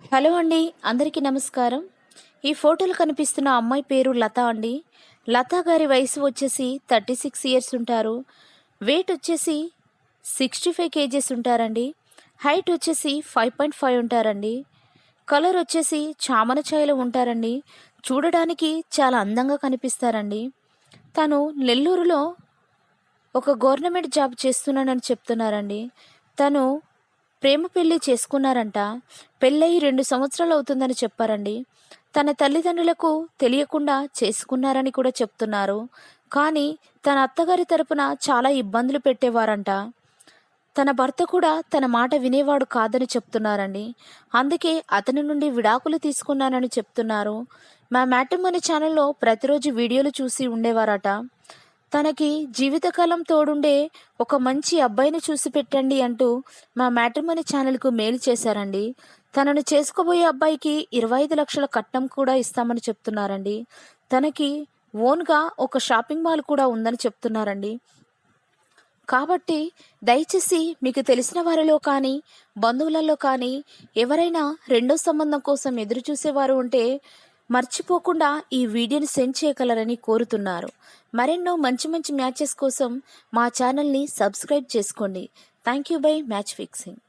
Hello అండి అందరికీ నమస్కారం. ఈ ఫోటోలో కనిపిస్తున్న అమ్మాయి పేరు లత అండి. లత గారి వయసు వచ్చేసి థర్టీ సిక్స్ ఇయర్స్ ఉంటారు. వెయిట్ వచ్చేసి సిక్స్టీ ఫైవ్ కేజెస్ ఉంటారండి. హైట్ వచ్చేసి ఫైవ్ పాయింట్ ఫైవ్ ఉంటారండి. కలర్ వచ్చేసి చామన ఛాయలో ఉంటారండి. చూడడానికి చాలా అందంగా కనిపిస్తారండి. తను నెల్లూరులో ఒక గవర్నమెంట్ జాబ్ చేస్తున్నానని చెప్తున్నారండి. తను ప్రేమ పెళ్ళి చేసుకున్నారంట. పెళ్ళయి రెండు సంవత్సరాలు అవుతుందని చెప్పారండి. తన తల్లిదండ్రులకు తెలియకుండా చేసుకున్నారని కూడా చెప్తున్నారు. కానీ తన అత్తగారి తరపున చాలా ఇబ్బందులు పెట్టేవారంట. తన భర్త కూడా తన మాట వినేవాడు కాదని చెప్తున్నారండి. అందుకే అతని నుండి విడాకులు తీసుకున్నానని చెప్తున్నారు. మా మ్యాటమని ఛానల్లో ప్రతిరోజు వీడియోలు చూసి ఉండేవారట. తనకి జీవితకాలం తోడుండే ఒక మంచి అబ్బాయిని చూసి పెట్టండి అంటూ మా మ్యాట్రిమోని ఛానల్కు మెయిల్ చేశారండి. తనను చేసుకోబోయే అబ్బాయికి ఇరవై ఐదు లక్షల కట్నం కూడా ఇస్తామని చెప్తున్నారండి. తనకి ఓన్గా ఒక షాపింగ్ మాల్ కూడా ఉందని చెప్తున్నారండి. కాబట్టి దయచేసి మీకు తెలిసిన వారిలో కానీ బంధువులలో కానీ ఎవరైనా రెండో సంబంధం కోసం ఎదురు చూసేవారు ఉంటే మర్చిపోకుండా ఈ వీడియోని సెండ్ చేయగలరని కోరుతున్నారు. మరెన్నో మంచి మంచి మ్యాచెస్ కోసం మా ఛానల్ని సబ్స్క్రైబ్ చేసుకోండి. Thank you bye match fixing.